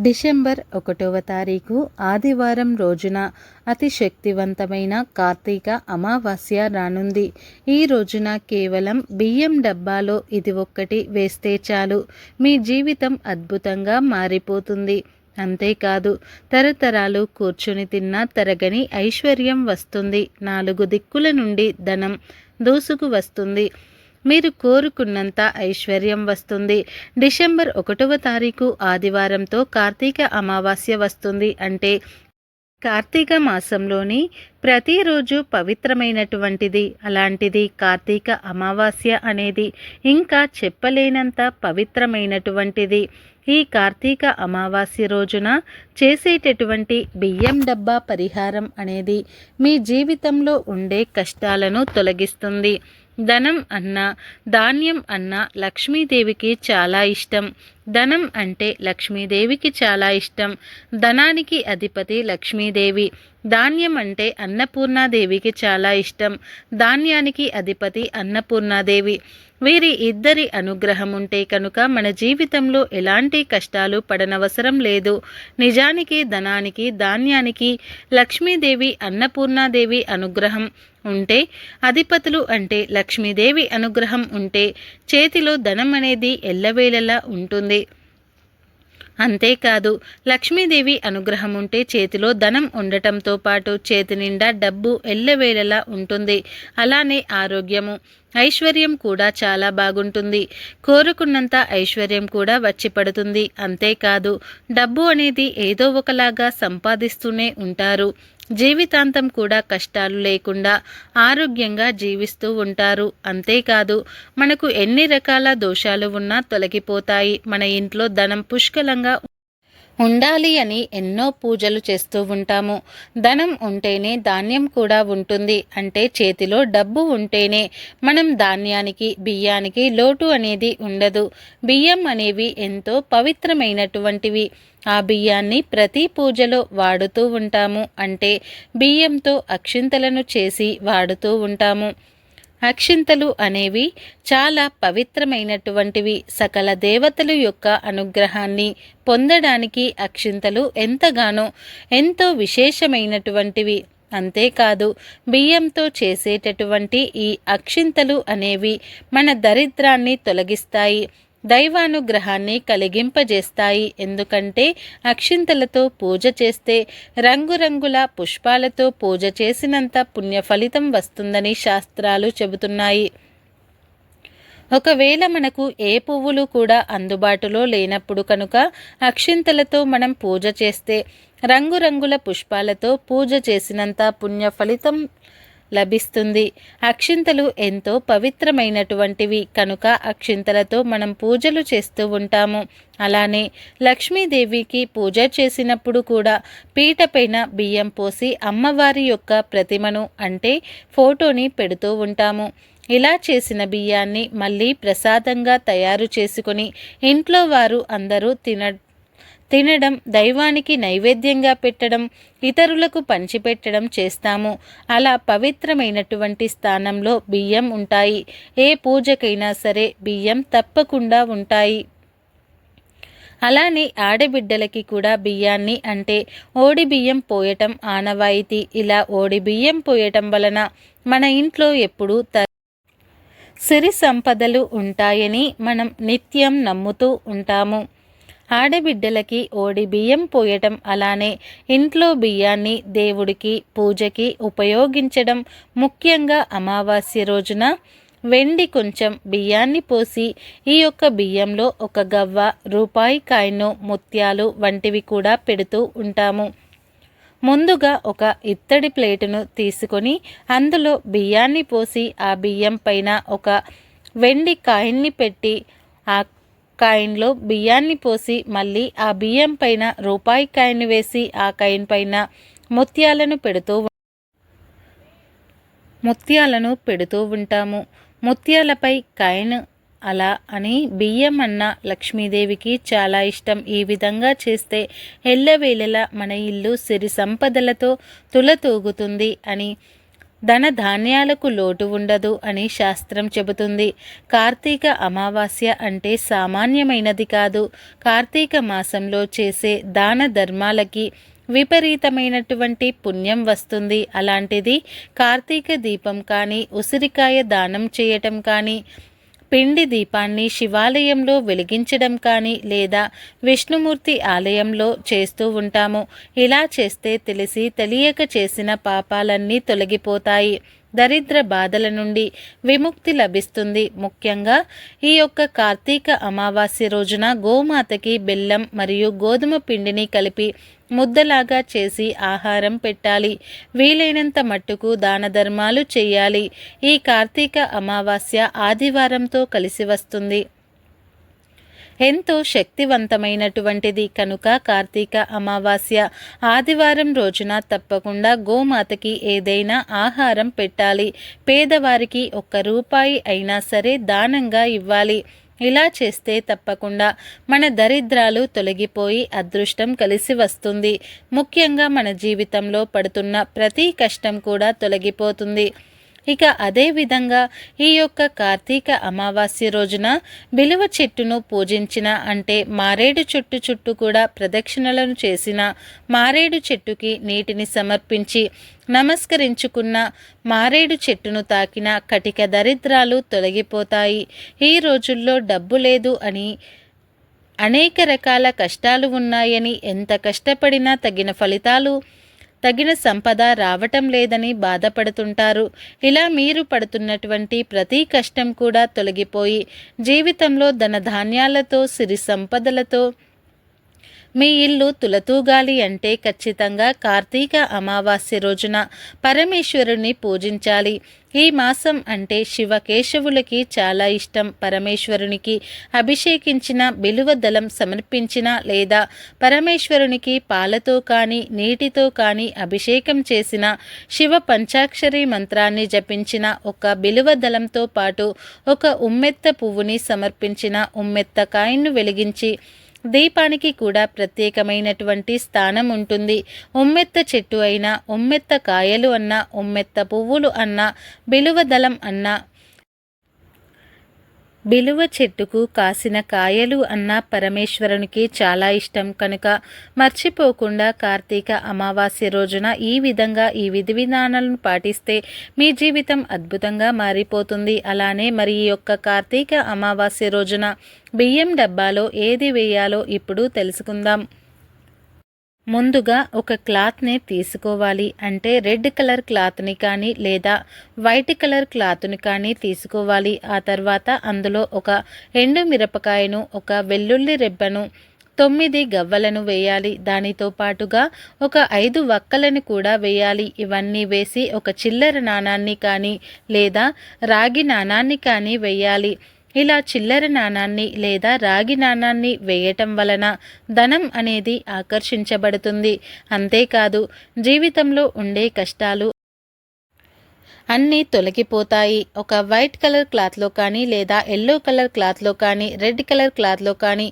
December ఒకటవ తారీఖు ఆదివారం రోజున అతి శక్తివంతమైన కార్తీక అమావాస్య రానుంది. ఈ రోజున కేవలం బియ్యం డబ్బాలో ఇది ఒక్కటి వేస్తే చాలు. మీ జీవితం అద్భుతంగా మారిపోతుంది. అంతేకాదు తరతరాలు కూర్చుని తిన్న తరగని ఐశ్వర్యం వస్తుంది. నాలుగు దిక్కుల నుండి ధనం దూసుకు వస్తుంది. మీరు కోరుకున్నంత ఐశ్వర్యం వస్తుంది. డిసెంబర్ ఒకటవ తారీఖు ఆదివారంతో కార్తీక అమావాస్య వస్తుంది అంటే కార్తీక మాసంలోని ప్రతిరోజు పవిత్రమైనటువంటిది. అలాంటిది కార్తీక అమావాస్య అనేది ఇంకా చెప్పలేనంత పవిత్రమైనటువంటిది. ఈ కార్తీక అమావాస్య రోజున చేసేటటువంటి బియ్యం డబ్బా పరిహారం అనేది మీ జీవితంలో ఉండే కష్టాలను తొలగిస్తుంది. ధనం అన్న ధాన్యం అన్న లక్ష్మీదేవికి చాలా ఇష్టం. ధనం అంటే లక్ష్మీదేవికి చాలా ఇష్టం. ధనానికి అధిపతి లక్ష్మీదేవి. ధాన్యం అంటే అన్నపూర్ణాదేవికి చాలా ఇష్టం. ధాన్యానికి అధిపతి అన్నపూర్ణాదేవి. వీరి ఇద్దరి అనుగ్రహం ఉంటే కనుక మన జీవితంలో ఎలాంటి కష్టాలు పడనవసరం లేదు. నిజానికి ధనానికి ధాన్యానికి లక్ష్మీదేవి అన్నపూర్ణాదేవి అనుగ్రహం ఉంటే అధిపతులు అంటే లక్ష్మీదేవి అనుగ్రహం ఉంటే చేతిలో ధనం అనేది ఎల్లవేళలా ఉంటుంది. అంతేకాదు లక్ష్మీదేవి అనుగ్రహం ఉంటే చేతిలో ధనం ఉండటంతో పాటు చేతి నిండా డబ్బు ఎల్లవేళలా ఉంటుంది. అలానే ఆరోగ్యము. ఐశ్వర్యం కూడా చాలా బాగుంటుంది. కోరుకున్నంత ఐశ్వర్యం కూడా వచ్చి పడుతుంది. అంతేకాదు డబ్బు అనేది ఏదో ఒకలాగా సంపాదిస్తూనే ఉంటారు. జీవితాంతం కూడా కష్టాలు లేకుండా ఆరోగ్యంగా జీవిస్తూ ఉంటారు. అంతేకాదు మనకు ఎన్ని రకాల దోషాలు ఉన్నా తొలగిపోతాయి. మన ఇంట్లో ధనం పుష్కలంగా ఉండాలి అని ఎన్నో పూజలు చేస్తూ ఉంటాము. ధనం ఉంటేనే ధాన్యం కూడా ఉంటుంది. అంటే చేతిలో డబ్బు ఉంటేనే మనం ధాన్యానికి బియ్యానికి లోటు అనేది ఉండదు. బియ్యం అనేవి ఎంతో పవిత్రమైనటువంటివి. ఆ బియ్యాన్ని ప్రతి పూజలో వాడుతూ ఉంటాము. అంటే బియ్యంతో అక్షింతలను చేసి వాడుతూ ఉంటాము. అక్షింతలు అనేవి చాలా పవిత్రమైనటువంటివి. సకల దేవతలు యొక్క అనుగ్రహాన్ని పొందడానికి అక్షింతలు ఎంతగానో ఎంతో విశేషమైనటువంటివి. అంతేకాదు బియ్యంతో చేసేటటువంటి ఈ అక్షింతలు అనేవి మన దరిద్రాన్ని తొలగిస్తాయి. దైవానుగ్రహాన్ని కలిగింపజేస్తాయి. ఎందుకంటే అక్షింతలతో పూజ చేస్తే రంగురంగుల పుష్పాలతో పూజ చేసినంత పుణ్య ఫలితం వస్తుందని శాస్త్రాలు చెబుతున్నాయి. ఒకవేళ మనకు ఏ పువ్వులు కూడా అందుబాటులో లేనప్పుడు కనుక అక్షింతలతో మనం పూజ చేస్తే రంగురంగుల పుష్పాలతో పూజ చేసినంత పుణ్య ఫలితం లభిస్తుంది. అక్షింతలు ఎంతో పవిత్రమైనటువంటివి. కనుక అక్షింతలతో మనం పూజలు చేస్తూ ఉంటాము. అలానే లక్ష్మీదేవికి పూజ చేసినప్పుడు కూడా పీటపైన బియ్యం పోసి అమ్మవారి యొక్క ప్రతిమను అంటే ఫోటోని పెడుతూ ఉంటాము. ఇలా చేసిన బియ్యాన్ని మళ్ళీ ప్రసాదంగా తయారు చేసుకొని ఇంట్లో వారు అందరూ తిన తినడం దైవానికి నైవేద్యంగా పెట్టడం ఇతరులకు పంచిపెట్టడం చేస్తాము. అలా పవిత్రమైనటువంటి స్థానంలో బియ్యం ఉంటాయి. ఏ పూజకైనా సరే బియ్యం తప్పకుండా ఉంటాయి. అలానే ఆడబిడ్డలకి కూడా బియ్యాన్ని అంటే ఓడి బియ్యం పోయటం ఆనవాయితీ. ఇలా ఓడి బియ్యం పోయటం వలన మన ఇంట్లో ఎప్పుడూ త సిరి సంపదలు ఉంటాయని మనం నిత్యం నమ్ముతూ ఉంటాము. ఆడబిడ్డలకి ఓడి బియ్యం పోయటం అలానే ఇంట్లో బియ్యాన్ని దేవుడికి పూజకి ఉపయోగించడం ముఖ్యంగా అమావాస్య రోజున. వెండి కొంచెం బియ్యాన్ని పోసి ఈ యొక్క బియ్యంలో ఒక గవ్వ రూపాయి కాయను ముత్యాలు వంటివి కూడా పెడుతూ ఉంటాము. ముందుగా ఒక ఇత్తడి ప్లేటును తీసుకొని అందులో బియ్యాన్ని పోసి ఆ బియ్యం పైన ఒక వెండి కాయిన్ని పెట్టి ఆ కాయిన్లో బియ్యాన్ని పోసి మళ్ళీ ఆ బియ్యం పైన రూపాయి కాయిన్ వేసి ఆ కాయిన్ పైన ముత్యాలను పెడుతూ ముత్యాలను పెడుతూ ఉంటాము. ముత్యాలపై కాయిన్ అలా అని బియ్యం అన్న లక్ష్మీదేవికి చాలా ఇష్టం. ఈ విధంగా చేస్తే ఎల్లవేళలా మన ఇల్లు సిరి సంపదలతో తులతూగుతుంది అని ధన ధాన్యాలకు లోటు ఉండదు అని శాస్త్రం చెబుతుంది. కార్తీక అమావాస్య అంటే సామాన్యమైనది కాదు. కార్తీక మాసంలో చేసే దాన ధర్మాలకి విపరీతమైనటువంటి పుణ్యం వస్తుంది. అలాంటిది కార్తీక దీపం కానీ ఉసిరికాయ దానం చేయటం కానీ పిండి దీపాన్ని శివాలయంలో వెలిగించడం కానీ లేదా విష్ణుమూర్తి ఆలయంలో చేస్తూ ఉంటాము. ఇలా చేస్తే తెలిసి తెలియక చేసిన పాపాలన్నీ తొలగిపోతాయి. దరిద్ర బాధల నుండి విముక్తి లభిస్తుంది. ముఖ్యంగా ఈ యొక్క కార్తీక అమావాస్య రోజున గోమాతకి బెల్లం మరియు గోధుమ పిండిని కలిపి ముద్దలాగా చేసి ఆహారం పెట్టాలి. వీలైనంత మట్టుకు దాన ధర్మాలు చేయాలి. ఈ కార్తీక అమావాస్య ఆదివారంతో కలిసి వస్తుంది. ఎంతో శక్తివంతమైనటువంటిది కనుక కార్తీక అమావాస్య ఆదివారం రోజున తప్పకుండా గోమాతకి ఏదైనా ఆహారం పెట్టాలి. పేదవారికి ఒక్క రూపాయి అయినా సరే దానంగా ఇవ్వాలి. ఇలా చేస్తే తప్పకుండా మన దరిద్రాలు తొలగిపోయి అదృష్టం కలిసి వస్తుంది. ముఖ్యంగా మన జీవితంలో పడుతున్న ప్రతి కష్టం కూడా తొలగిపోతుంది. ఇక అదే విధంగా ఈ యొక్క కార్తీక అమావాస్య రోజున బిలువ చెట్టును పూజించిన అంటే మారేడు చెట్టు చుట్టూ కూడా ప్రదక్షిణలను చేసిన మారేడు చెట్టుకి నీటిని సమర్పించి నమస్కరించుకున్న మారేడు చెట్టును తాకిన కటిక దరిద్రాలు తొలగిపోతాయి. ఈ రోజుల్లో డబ్బు లేదు అని అనేక రకాల కష్టాలు ఉన్నాయని ఎంత కష్టపడినా తగిన ఫలితాలు తగిన సంపద రావటం లేదని బాధపడుతుంటారు. ఇలా మీరు పడుతున్నటువంటి ప్రతి కష్టం కూడా తొలగిపోయి జీవితంలో ధనధాన్యాలతో సిరి సంపదలతో మీ ఇల్లు తులతూగాలి అంటే ఖచ్చితంగా కార్తీక అమావాస్య రోజున పరమేశ్వరుని పూజించాలి. ఈ మాసం అంటే శివకేశవులకి చాలా ఇష్టం. పరమేశ్వరునికి అభిషేకించిన బిలువ దళం సమర్పించిన లేదా పరమేశ్వరునికి పాలతో కానీ నీటితో కానీ అభిషేకం చేసిన శివ పంచాక్షరి మంత్రాన్ని జపించిన ఒక బిలువ దళంతో పాటు ఒక ఉమ్మెత్త పువ్వుని సమర్పించిన ఉమ్మెత్త కాయను వెలిగించి దీపానికి కూడా ప్రత్యేకమైనటువంటి స్థానం ఉంటుంది. ఉమ్మెత్త చెట్టు అయినా ఉమ్మెత్త కాయలు అన్న ఉమ్మెత్త పువ్వులు అన్న బిలువదళం అన్న బిలువ చెట్టుకు కాసిన కాయలు అన్న పరమేశ్వరునికి చాలా ఇష్టం కనుక మర్చిపోకుండా కార్తీక అమావాస్య రోజున ఈ విధంగా ఈ విధి విధానాలను పాటిస్తే మీ జీవితం అద్భుతంగా మారిపోతుంది. అలానే మరి ఈ యొక్క కార్తీక అమావాస్య రోజున బియ్యం డబ్బాలో ఏది వేయాలో ఇప్పుడు తెలుసుకుందాం. ముందుగా ఒక క్లాత్ని తీసుకోవాలి. అంటే రెడ్ కలర్ క్లాత్ని కానీ లేదా వైట్ కలర్ క్లాత్ని కానీ తీసుకోవాలి. ఆ తర్వాత అందులో ఒక ఎండు మిరపకాయను ఒక వెల్లుల్లి రెబ్బను తొమ్మిది గవ్వలను వేయాలి. దానితో పాటుగా ఒక ఐదు వక్కలను కూడా వేయాలి. ఇవన్నీ వేసి ఒక చిల్లర నాణాన్ని కానీ లేదా రాగి నాణాన్ని కానీ వేయాలి. ఇలా చిల్లర నాణాన్ని లేదా రాగి నాణాన్ని వేయటం వలన ధనం అనేది ఆకర్షించబడుతుంది. అంతేకాదు జీవితంలో ఉండే కష్టాలు అన్నీ తొలగిపోతాయి. ఒక వైట్ కలర్ క్లాత్లో కానీ లేదా ఎల్లో కలర్ క్లాత్లో కానీ రెడ్ కలర్ క్లాత్లో కానీ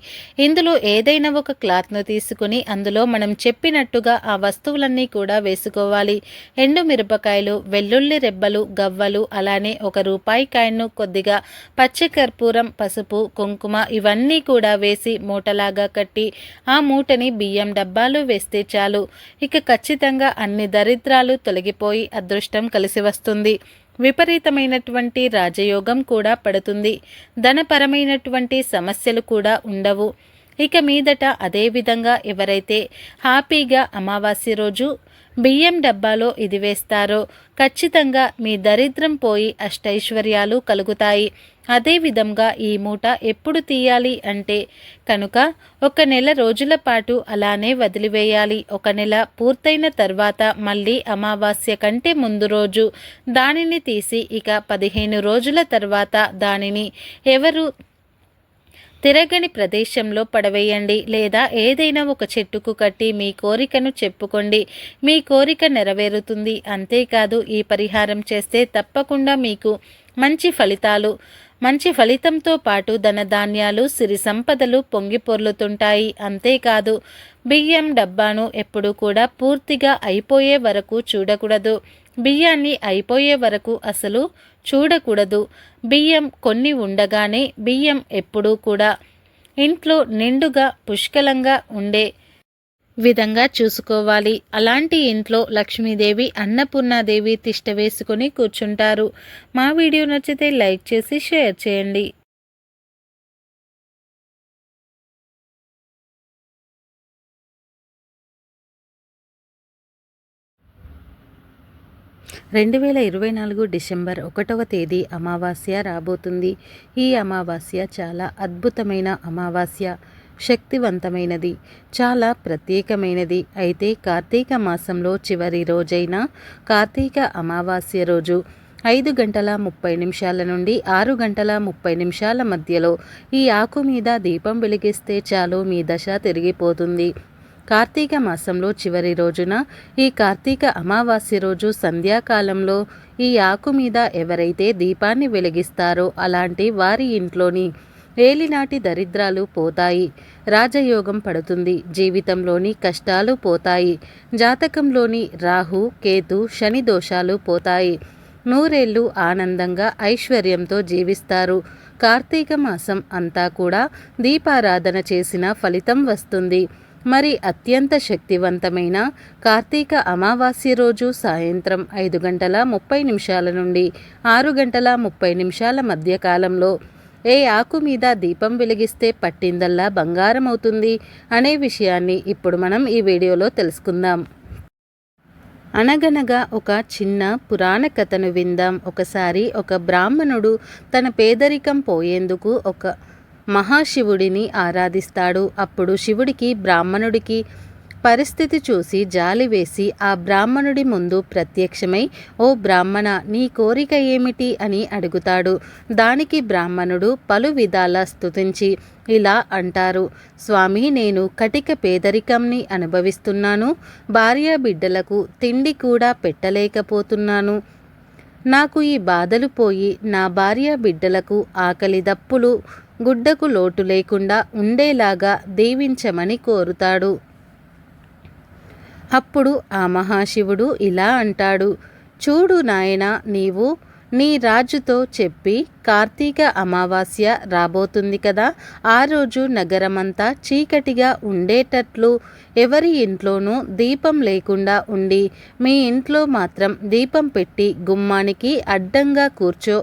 ఇందులో ఏదైనా ఒక క్లాత్ను తీసుకుని అందులో మనం చెప్పినట్టుగా ఆ వస్తువులన్నీ కూడా వేసుకోవాలి. ఎండు మిరపకాయలు వెల్లుల్లి రెబ్బలు గవ్వలు అలానే ఒక రూపాయి కాయను కొద్దిగా పచ్చకర్పూరం పసుపు కుంకుమ ఇవన్నీ కూడా వేసి మూటలాగా కట్టి ఆ మూటని బియ్యం డబ్బాలు వేస్తే చాలు. ఇక ఖచ్చితంగా అన్ని దరిద్రాలు తొలగిపోయి అదృష్టం కలిసి వస్తుంది. ఉంటుంది విపరీతమైనటువంటి రాజయోగం కూడా పడుతుంది. ధనపరమైనటువంటి సమస్యలు కూడా ఉండవు. ఇక మీదట అదేవిధంగా ఎవరైతే హ్యాపీగా అమావాస్య రోజు బియ్యం డబ్బాలో ఇది వేస్తారో. ఖచ్చితంగా మీ దరిద్రం పోయి అష్టైశ్వర్యాలు కలుగుతాయి. అదేవిధంగా ఈ మూట ఎప్పుడు తీయాలి అంటే కనుక ఒక నెల రోజుల పాటు అలానే వదిలివేయాలి. ఒక నెల పూర్తయిన తర్వాత మళ్ళీ అమావాస్య కంటే ముందు రోజు దానిని తీసి ఇక పదిహేను రోజుల తర్వాత దానిని ఎవరు తిరగని ప్రదేశంలో పడవేయండి లేదా ఏదైనా ఒక చెట్టుకు కట్టి మీ కోరికను చెప్పుకోండి. మీ కోరిక నెరవేరుతుంది. అంతేకాదు ఈ పరిహారం చేస్తే తప్పకుండా మీకు మంచి ఫలితాలు మంచి ఫలితంతో పాటు ధనధాన్యాలు సిరి సంపదలు పొంగి పొర్లుతుంటాయి. అంతేకాదు బియ్యం డబ్బాను ఎప్పుడు కూడా పూర్తిగా అయిపోయే వరకు చూడకూడదు. బియ్యాన్ని అయిపోయే వరకు అసలు చూడకూడదు. బియ్యం కొన్ని ఉండగానే బియ్యం ఎప్పుడూ కూడా ఇంట్లో నిండుగా పుష్కలంగా ఉండే విధంగా చూసుకోవాలి. అలాంటి ఇంట్లో లక్ష్మీదేవి అన్నపూర్ణాదేవి తిష్ట వేసుకొని కూర్చుంటారు. మా వీడియో నచ్చితే లైక్ చేసి షేర్ చేయండి. రెండు వేల ఇరవై నాలుగు డిసెంబర్ ఒకటవ తేదీ అమావాస్య రాబోతుంది. ఈ అమావాస్య చాలా అద్భుతమైన అమావాస్య. శక్తివంతమైనది. చాలా ప్రత్యేకమైనది. అయితే కార్తీక మాసంలో చివరి రోజైన కార్తీక అమావాస్య రోజు ఐదు గంటల ముప్పై నిమిషాల నుండి ఆరు గంటల ముప్పై నిమిషాల మధ్యలో ఈ ఆకు మీద దీపం వెలిగిస్తే చాలు మీ దశ తిరిగిపోతుంది. కార్తీక మాసంలో చివరి రోజున ఈ కార్తీక అమావాస్య రోజు సంధ్యాకాలంలో ఈ ఆకు మీద ఎవరైతే దీపాన్ని వెలిగిస్తారో అలాంటి వారి ఇంట్లోని ఏలినాటి దరిద్రాలు పోతాయి. రాజయోగం పడుతుంది. జీవితంలోని కష్టాలు పోతాయి. జాతకంలోని రాహు కేతు శని దోషాలు పోతాయి. నూరేళ్ళు ఆనందంగా ఐశ్వర్యంతో జీవిస్తారు. కార్తీక మాసం అంతా కూడా దీపారాధన చేసిన ఫలితం వస్తుంది. మరి అత్యంత శక్తివంతమైన కార్తీక అమావాస్య రోజు సాయంత్రం ఐదు గంటల ముప్పై నిమిషాల నుండి ఆరు గంటల ముప్పై నిమిషాల మధ్య కాలంలో ఏ ఆకు మీద దీపం వెలిగిస్తే పట్టిందల్లా బంగారం అవుతుంది అనే విషయాన్ని ఇప్పుడు మనం ఈ వీడియోలో తెలుసుకుందాం. అనగనగా ఒక చిన్న పురాణ కథను విందాం. ఒకసారి ఒక బ్రాహ్మణుడు తన పేదరికం పోయేందుకు ఒక మహాశివుడిని ఆరాధిస్తాడు. అప్పుడు శివుడికి బ్రాహ్మణుడికి పరిస్థితి చూసి జాలి వేసి ఆ బ్రాహ్మణుడి ముందు ప్రత్యక్షమై ఓ బ్రాహ్మణ నీ కోరిక ఏమిటి? అని అడుగుతాడు. దానికి బ్రాహ్మణుడు పలు విధాల స్తుతించి ఇలా అంటారు స్వామి నేను కటిక పేదరికంని అనుభవిస్తున్నాను. భార్య బిడ్డలకు తిండి కూడా పెట్టలేకపోతున్నాను. నాకు ఈ బాధలు పోయి నా భార్య బిడ్డలకు ఆకలి దప్పులు గుడ్డకు లోటు లేకుండా ఉండేలాగా దీవించమని కోరుతాడు. అప్పుడు ఆ మహాశివుడు ఇలా అంటాడు చూడు నాయన నీవు నీ రాజుతో చెప్పి కార్తీక అమావాస్య రాబోతుంది కదా. ఆ రోజు నగరమంతా చీకటిగా ఉండేటట్లు ఎవరి ఇంట్లోనూ దీపం లేకుండా ఉండి మీ ఇంట్లో మాత్రం దీపం పెట్టి గుమ్మానికి అడ్డంగా కూర్చో.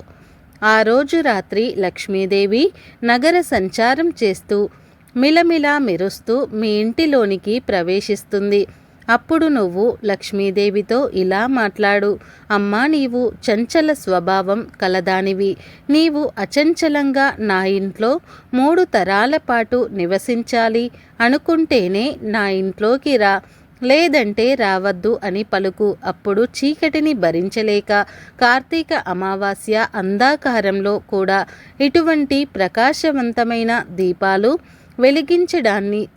ఆ రోజు రాత్రి లక్ష్మీదేవి నగర సంచారం చేస్తూ మిలమిలా మెరుస్తూ మీ ఇంటిలోనికి ప్రవేశిస్తుంది. అప్పుడు నువ్వు లక్ష్మీదేవితో ఇలా మాట్లాడు అమ్మా నీవు చంచల స్వభావం కలదానివి. నీవు అచంచలంగా నా ఇంట్లో మూడు తరాల పాటు నివసించాలి. అనుకుంటేనే నా ఇంట్లోకి రా. లేదంటే రావద్దు అని పలుకు. అప్పుడు చీకటిని భరించలేక కార్తీక అమావాస్య అంధాకారంలో కూడా ఇటువంటి ప్రకాశవంతమైన దీపాలు వెలిగించడాన్ని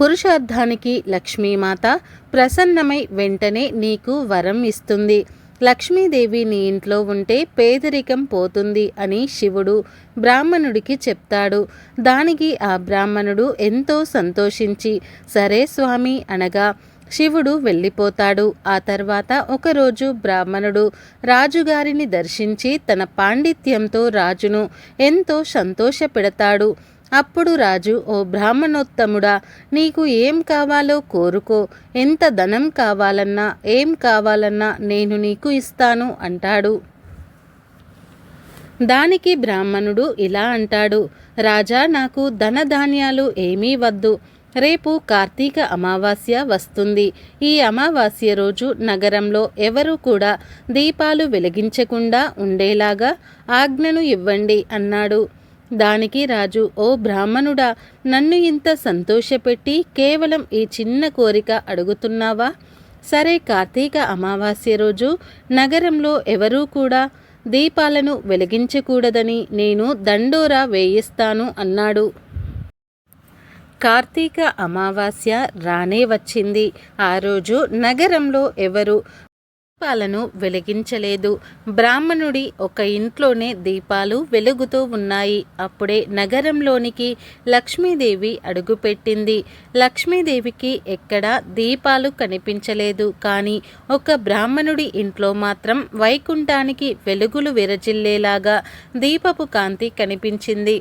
పురుషార్థానికి లక్ష్మీమాత ప్రసన్నమై వెంటనే నీకు వరం ఇస్తుంది. లక్ష్మీదేవి నీ ఇంట్లో ఉంటే పేదరికం పోతుంది అని శివుడు బ్రాహ్మణుడికి చెప్తాడు. దానికి ఆ బ్రాహ్మణుడు ఎంతో సంతోషించి సరే స్వామి అనగా శివుడు వెళ్ళిపోతాడు. ఆ తర్వాత ఒకరోజు బ్రాహ్మణుడు రాజుగారిని దర్శించి తన పాండిత్యంతో రాజును ఎంతో సంతోషపెడతాడు. అప్పుడు రాజు ఓ బ్రాహ్మణోత్తముడా నీకు ఏం కావాలో కోరుకో. ఎంత ధనం కావాలన్నా ఏం కావాలన్నా నేను నీకు ఇస్తాను అంటాడు. దానికి బ్రాహ్మణుడు ఇలా అంటాడు రాజా నాకు ధనధాన్యాలు ఏమీ వద్దు. రేపు కార్తీక అమావాస్య వస్తుంది. ఈ అమావాస్య రోజు నగరంలో ఎవరు కూడా దీపాలు వెలిగించకుండా ఉండేలాగా ఆజ్ఞను ఇవ్వండి అన్నాడు. దానికి రాజు ఓ బ్రాహ్మణుడా నన్ను ఇంత సంతోషపెట్టి కేవలం ఈ చిన్న కోరిక అడుగుతున్నావా? సరే కార్తీక అమావాస్య రోజు నగరంలో ఎవరూ కూడా దీపాలను వెలిగించకూడదని నేను దండోరా వేయిస్తాను అన్నాడు. కార్తీక అమావాస్య రానే వచ్చింది. ఆ రోజు నగరంలో ఎవరు దీపాలను వెలిగించలేదు. బ్రాహ్మణుడి ఒక ఇంట్లోనే దీపాలు వెలుగుతూ ఉన్నాయి. అప్పుడే నగరంలోనికి లక్ష్మీదేవి అడుగుపెట్టింది. లక్ష్మీదేవికి ఎక్కడా దీపాలు కనిపించలేదు. కానీ ఒక బ్రాహ్మణుడి ఇంట్లో మాత్రం వైకుంఠానికి వెలుగులు విరజిల్లేలాగా దీపపు కాంతి కనిపించింది.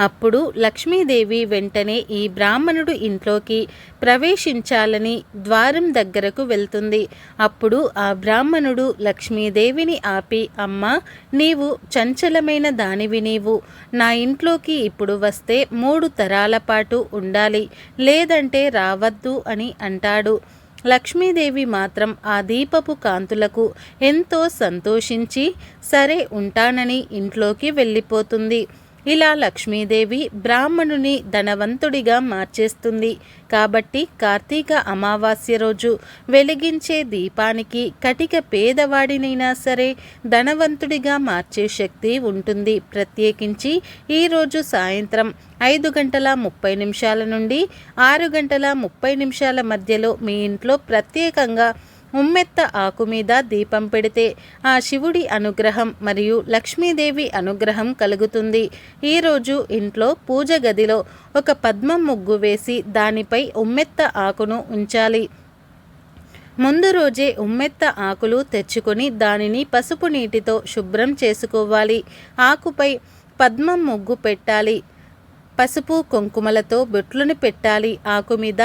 అప్పుడు లక్ష్మీదేవి వెంటనే ఈ బ్రాహ్మణుడు ఇంట్లోకి ప్రవేశించాలని ద్వారం దగ్గరకు వెళ్తుంది. అప్పుడు ఆ బ్రాహ్మణుడు లక్ష్మీదేవిని ఆపి అమ్మ నీవు చంచలమైన దానివి నీవు. నా ఇంట్లోకి ఇప్పుడు వస్తే మూడు తరాల పాటు ఉండాలి. లేదంటే రావద్దు అని అంటాడు. లక్ష్మీదేవి మాత్రం ఆ దీపపు కాంతులకు ఎంతో సంతోషించి సరే ఉంటానని ఇంట్లోకి వెళ్ళిపోతుంది. ఇలా లక్ష్మీదేవి బ్రాహ్మణుని ధనవంతుడిగా మార్చేస్తుంది. కాబట్టి కార్తీక అమావాస్య రోజు వెలిగించే దీపానికి కటిక పేదవాడినైనా సరే ధనవంతుడిగా మార్చే శక్తి ఉంటుంది. ప్రత్యేకించి ఈరోజు సాయంత్రం ఐదు గంటల ముప్పై నిమిషాల నుండి ఆరు గంటల ముప్పై నిమిషాల మధ్యలో మీ ఇంట్లో ప్రత్యేకంగా ఉమ్మెత్త ఆకు మీద దీపం పెడితే ఆ శివుడి అనుగ్రహం మరియు లక్ష్మీదేవి అనుగ్రహం కలుగుతుంది. ఈరోజు ఇంట్లో పూజ గదిలో ఒక పద్మం ముగ్గు వేసి దానిపై ఉమ్మెత్త ఆకును ఉంచాలి. ముందు రోజే ఉమ్మెత్త ఆకులు తెచ్చుకొని దానిని పసుపు నీటితో శుభ్రం చేసుకోవాలి. ఆకుపై పద్మం ముగ్గు పెట్టాలి. పసుపు కుంకుమలతో బొట్లను పెట్టాలి. ఆకు మీద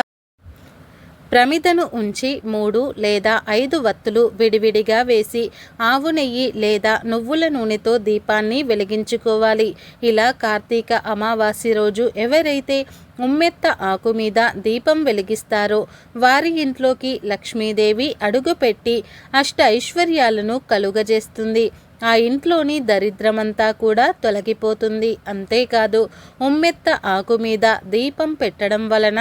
ప్రమిదను ఉంచి మూడు లేదా ఐదు వత్తులు విడివిడిగా వేసి ఆవు నెయ్యి లేదా నువ్వుల నూనెతో దీపాన్ని వెలిగించుకోవాలి. ఇలా కార్తీక అమావాస్య రోజు ఎవరైతే ఉమ్మెత్త ఆకు మీద దీపం వెలిగిస్తారో వారి ఇంట్లోకి లక్ష్మీదేవి అడుగుపెట్టి అష్ట ఐశ్వర్యాలను కలుగజేస్తుంది. ఆ ఇంట్లోని దరిద్రమంతా కూడా తొలగిపోతుంది. అంతేకాదు ఉమ్మెత్త ఆకు మీద దీపం పెట్టడం వలన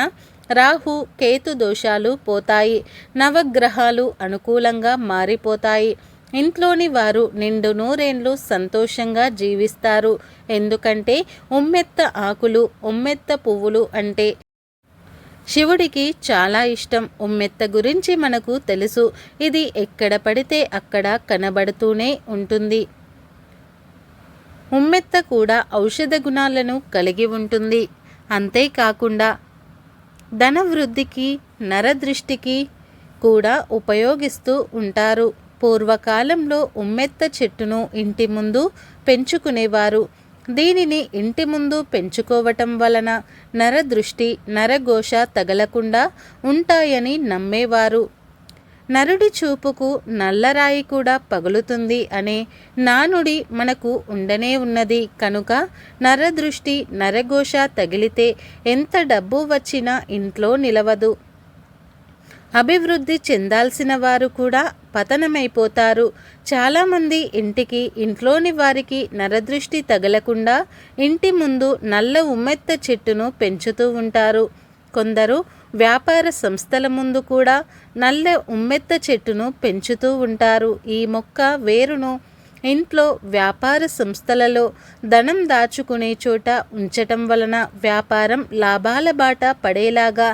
రాహు కేతు దోషాలు పోతాయి. నవగ్రహాలు అనుకూలంగా మారిపోతాయి. ఇంట్లోని వారు నిండు నూరేండ్లు సంతోషంగా జీవిస్తారు. ఎందుకంటే ఉమ్మెత్త ఆకులు ఉమ్మెత్త పువ్వులు అంటే శివుడికి చాలా ఇష్టం. ఉమ్మెత్త గురించి మనకు తెలుసు. ఇది ఎక్కడ పడితే అక్కడ కనబడుతూనే ఉంటుంది. ఉమ్మెత్త కూడా ఔషధ గుణాలను కలిగి ఉంటుంది. అంతేకాకుండా ధనవృద్ధికి నరదృష్టికి కూడా ఉపయోగిస్తూ ఉంటారు. పూర్వకాలంలో ఉమ్మెత్త చెట్టును ఇంటి ముందు పెంచుకునేవారు. దీనిని ఇంటి ముందు పెంచుకోవటం వలన నరదృష్టి నరఘోష తగలకుండా ఉంటాయని నమ్మేవారు. నరుడి చూపుకు నల్లరాయి కూడా పగులుతుంది అనే నానుడి మనకు ఉండనే ఉన్నది. కనుక నరదృష్టి నరఘోష తగిలితే ఎంత డబ్బు వచ్చినా ఇంట్లో నిలవదు. అభివృద్ధి చెందాల్సిన వారు కూడా పతనమైపోతారు. చాలామంది ఇంటికి ఇంట్లోని వారికి నరదృష్టి తగలకుండా ఇంటి ముందు నల్ల ఉమ్మెత్త చెట్టును పెంచుతూ ఉంటారు. కొందరు వ్యాపార సంస్థల ముందు కూడా నల్ల ఉమ్మెత్త చెట్టును పెంచుతూ ఉంటారు. ఈ మొక్క వేరును ఇంట్లో వ్యాపార సంస్థలలో ధనం దాచుకునే చోట ఉంచటం వలన వ్యాపారం లాభాల బాట పడేలాగా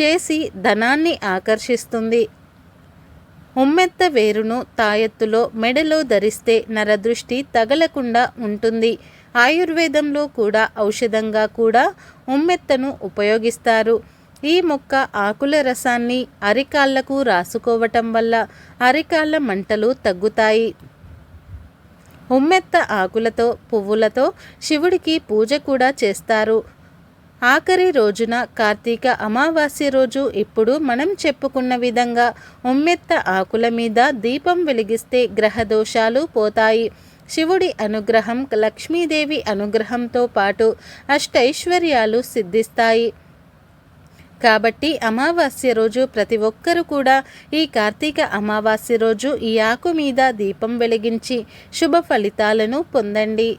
చేసి ధనాన్ని ఆకర్షిస్తుంది. ఉమ్మెత్త వేరును తాయెత్తులో మెడలో ధరిస్తే నరదృష్టి తగలకుండా ఉంటుంది. ఆయుర్వేదంలో కూడా ఔషధంగా కూడా ఉమ్మెత్తను ఉపయోగిస్తారు. ఈ మొక్క ఆకుల రసాన్ని అరికాళ్ళకు రాసుకోవటం వల్ల అరికాళ్ళ మంటలు తగ్గుతాయి. ఉమ్మెత్త ఆకులతో పువ్వులతో శివుడికి పూజ కూడా చేస్తారు. ఆఖరి రోజున కార్తీక అమావాస్య రోజు ఇప్పుడు మనం చెప్పుకున్న విధంగా ఉమ్మెత్త ఆకుల మీద దీపం వెలిగిస్తే గ్రహ దోషాలు పోతాయి. శివుడి అనుగ్రహం లక్ష్మీదేవి అనుగ్రహంతో పాటు అష్టైశ్వర్యాలు సిద్ధిస్తాయి. కాబట్టి అమావాస్య రోజు ప్రతి ఒక్కరూ కూడా ఈ కార్తీక అమావాస్య రోజు ఈ ఆకు మీద దీపం వెలిగించి శుభ ఫలితాలను పొందండి.